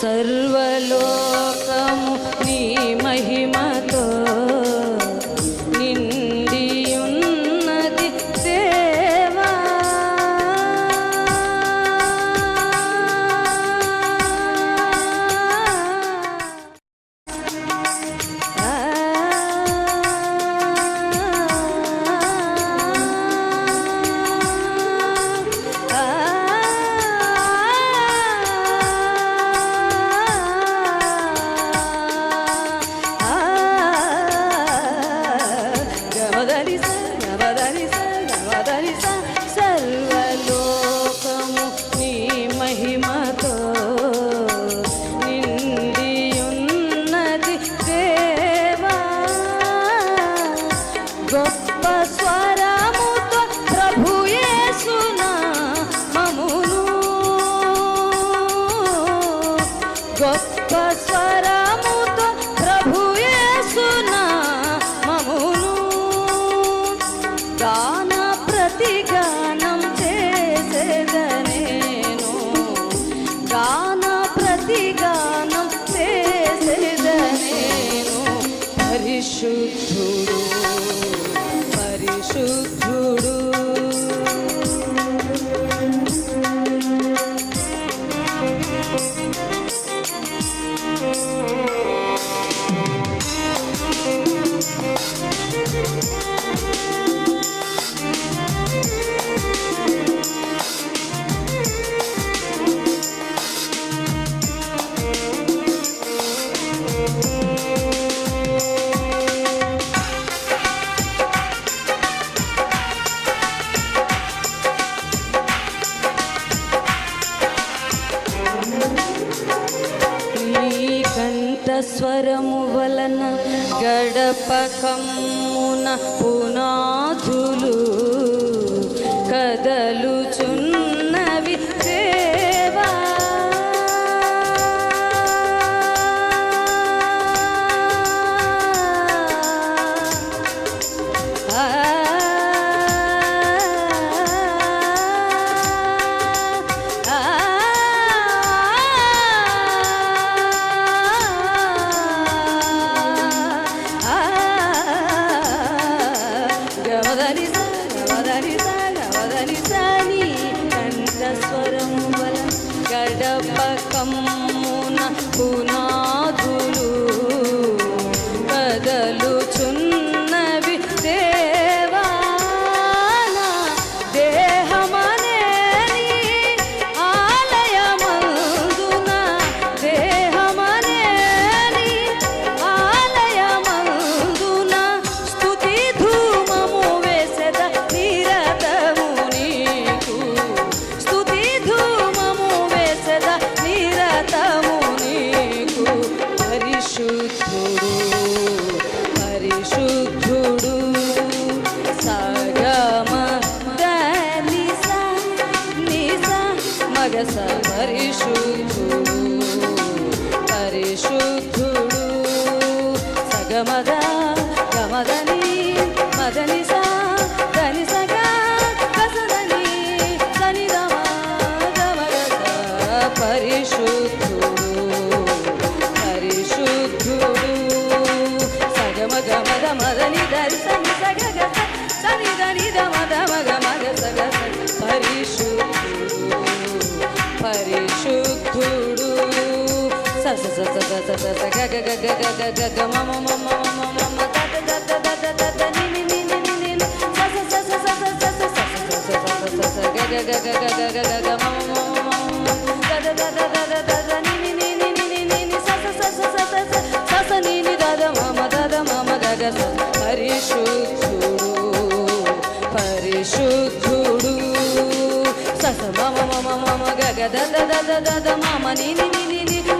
सर्वलो సవదరిసా సవదరిసా సర్వలోకము నీ మహిమతో. నిండి ఉన్నది దేవా గొప్ప should do. స్వరము వలన గడపకమున పూ কাম্য না কোনা yes, I Da da.